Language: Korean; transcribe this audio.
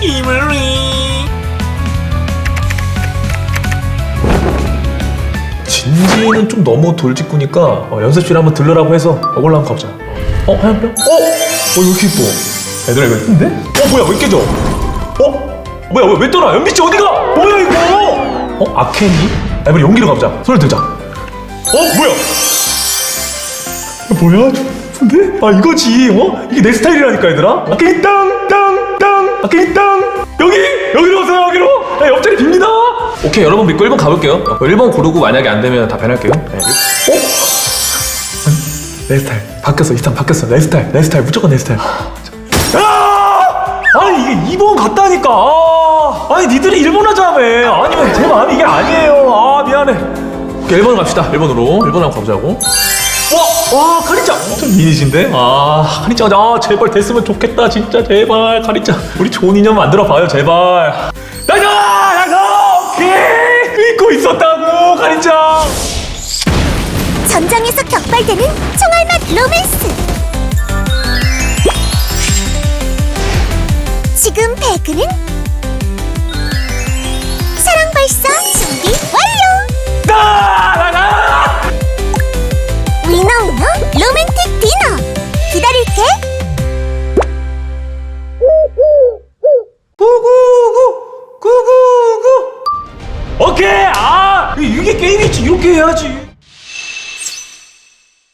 김을리 진지는 좀 너무 돌직구니까 어, 연습실 한번 들러라고 해서 이걸로 한번 가보자 어? 화염병? 어? 어 이렇게 이뻐 얘들아 이거 예쁜데? 어 뭐야 왜 깨져? 어? 뭐야 왜, 왜 떠나? 연비씨 어디가? 뭐야 이거? 어? 아케니? 아 우리 용기로 가보자 손을 들자 어? 뭐야? 뭐야? 근데? 아 이거지 어? 이게 내 스타일이라니까 얘들아 아케니 땅땅 땅 아케이 땅 여기? 여기로 오세요 여기로. 네, 옆자리 빕니다. 오케이 여러분 믿고 1번 가볼게요. 어, 1번 고르고 만약에 안 되면 답변할게요. 네. 어? 내 스타일. 바뀌었어 이상 바뀌었어. 내 스타일 내 스타일. 무조건 내 스타일. 아! 아니 이게 2번 같다니까. 아! 아니 니들이 일본 하자며. 아니 왜제 마음이 이게 아니에요. 아 미안해. 오케이 1번 갑시다. 1번으로. 1번 한번 가보자고 와, 와, 카리짱 엄청 미인이신데? 아, 카리짱, 아, 제발 됐으면 좋겠다, 진짜, 제발, 카리짱. 우리 좋은 인연 만들어봐요, 제발. 나이스! 나이스! 오케이! 믿고 있었다고, 카리짱! 전장에서 격발되는 총알맛 로맨스 지금 배그는 이게 게임이지 이렇게 해야지.